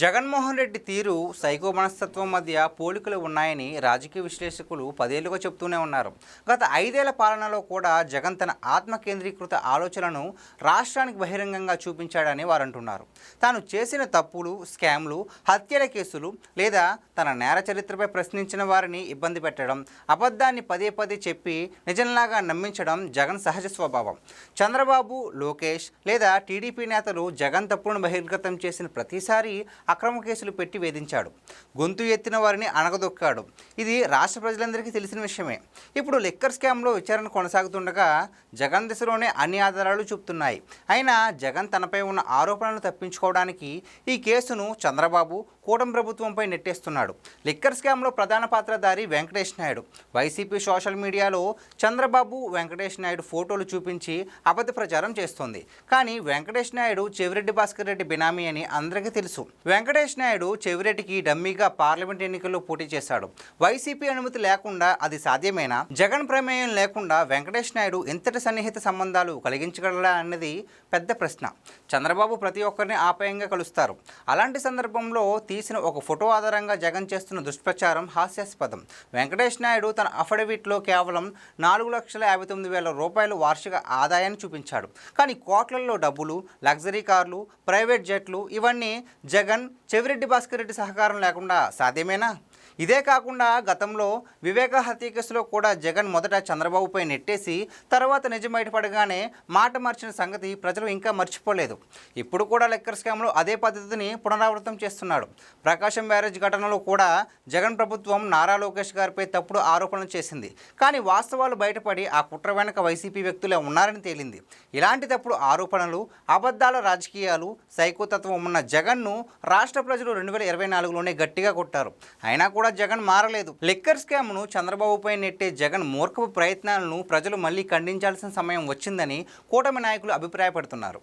జగన్మోహన్ రెడ్డి తీరు సైకో మనస్తత్వం మధ్య పోలికలు ఉన్నాయని రాజకీయ విశ్లేషకులు పదేళ్ళుగా చెప్తూనే ఉన్నారు. గత ఐదేళ్ళ పాలనలో కూడా జగన్ తన ఆత్మ కేంద్రీకృత రాష్ట్రానికి బహిరంగంగా చూపించాడని వారు అంటున్నారు తాను చేసిన తప్పులు స్కామ్లు హత్యల కేసులు లేదా తన నేర చరిత్రపై ప్రశ్నించిన వారిని ఇబ్బంది పెట్టడం అబద్ధాన్ని పదే పదే చెప్పి నిజంలాగా నమ్మించడం జగన్ సహజ స్వభావం. చంద్రబాబు లోకేష్ లేదా టీడీపీ నేతలు జగన్ తప్పులను బహిర్గతం చేసిన ప్రతిసారి అక్రమ కేసులు పెట్టి వేధించాడు. గొంతు ఎత్తిన వారిని అణగదొక్కాడు. ఇది రాష్ట్ర ప్రజలందరికీ తెలిసిన విషయమే. ఇప్పుడు లిక్కర్ స్కామ్లో విచారణ కొనసాగుతుండగా జగన్ దిశలోనే అన్ని ఆధారాలు చూపుతున్నాయి. అయినా జగన్ తనపై ఉన్న ఆరోపణలను తప్పించుకోవడానికి ఈ కేసును చంద్రబాబు కూటమి ప్రభుత్వంపై నెట్టేస్తున్నాడు. లిక్కర్ స్కామ్లో ప్రధాన పాత్రధారి వెంకటేష్ నాయుడు. వైసీపీ సోషల్ మీడియాలో చంద్రబాబు వెంకటేష్ నాయుడు ఫోటోలు చూపించి అబద్ధ ప్రచారం చేస్తోంది. కానీ వెంకటేష్ నాయుడు చెవిరెడ్డి భాస్కర్ రెడ్డి బినామీ అని అందరికీ తెలుసు. వెంకటేష్ నాయుడు చెవిరెడ్డికి డమ్మీగా పార్లమెంట్ ఎన్నికల్లో పోటీ చేశాడు. వైసీపీ అనుమతి లేకుండా అది సాధ్యమేనా? జగన్ ప్రమేయం లేకుండా వెంకటేష్ నాయుడు ఇంతటి సన్నిహిత సంబంధాలు కలిగించగలరా అన్నది పెద్ద ప్రశ్న. చంద్రబాబు ప్రతి ఒక్కరిని ఆపాయంగా కలుస్తారు. అలాంటి సందర్భంలో తీసిన ఒక ఫోటో ఆధారంగా జగన్ చేస్తున్న దుష్ప్రచారం హాస్యాస్పదం. వెంకటేష్ నాయుడు తన అఫిడవిట్లో కేవలం నాలుగు లక్షల యాభై తొమ్మిది వేల రూపాయలు వార్షిక ఆదాయాన్ని చూపించాడు. కానీ కోట్లలో డబ్బులు లగ్జరీ కార్లు ప్రైవేట్ జెట్లు ఇవన్నీ జగన్ చెవిరెడ్డి భాస్కర్ రెడ్డి సహకారం లేకుండా సాధ్యమేనా? ఇదే కాకుండా గతంలో వివేక హత్య కేసులో కూడా జగన్ మొదట చంద్రబాబుపై నెట్టేసి తర్వాత నిజం బయటపడగానే మాట మార్చిన సంగతి ప్రజలు ఇంకా మర్చిపోలేదు. ఇప్పుడు కూడా లెక్కర్ స్కామ్లో అదే పద్ధతిని పునరావృతం చేస్తున్నాడు. ప్రకాశం బ్యారేజ్ ఘటనలో కూడా జగన్ ప్రభుత్వం నారా లోకేష్ గారిపై తప్పుడు ఆరోపణలు చేసింది. కానీ వాస్తవాలు బయటపడి ఆ కుట్ర వెనక వైసీపీ వ్యక్తులే ఉన్నారని తేలింది. ఇలాంటి తప్పుడు ఆరోపణలు అబద్ధాల రాజకీయాలు సైకోతత్వం ఉన్న జగన్ను రాష్ట్ర ప్రజలు రెండు వేల ఇరవై నాలుగులోనే గట్టిగా కొట్టారు. అయినా కూడా కూడా జగన్ మారలేదు. లిక్కర్ స్కామ్ను చంద్రబాబుపై నెట్టే జగన్ మూర్ఖపు ప్రయత్నాలను ప్రజలు మళ్ళీ ఖండించాల్సిన సమయం వచ్చిందని కూటమి నాయకులు అభిప్రాయపడుతున్నారు.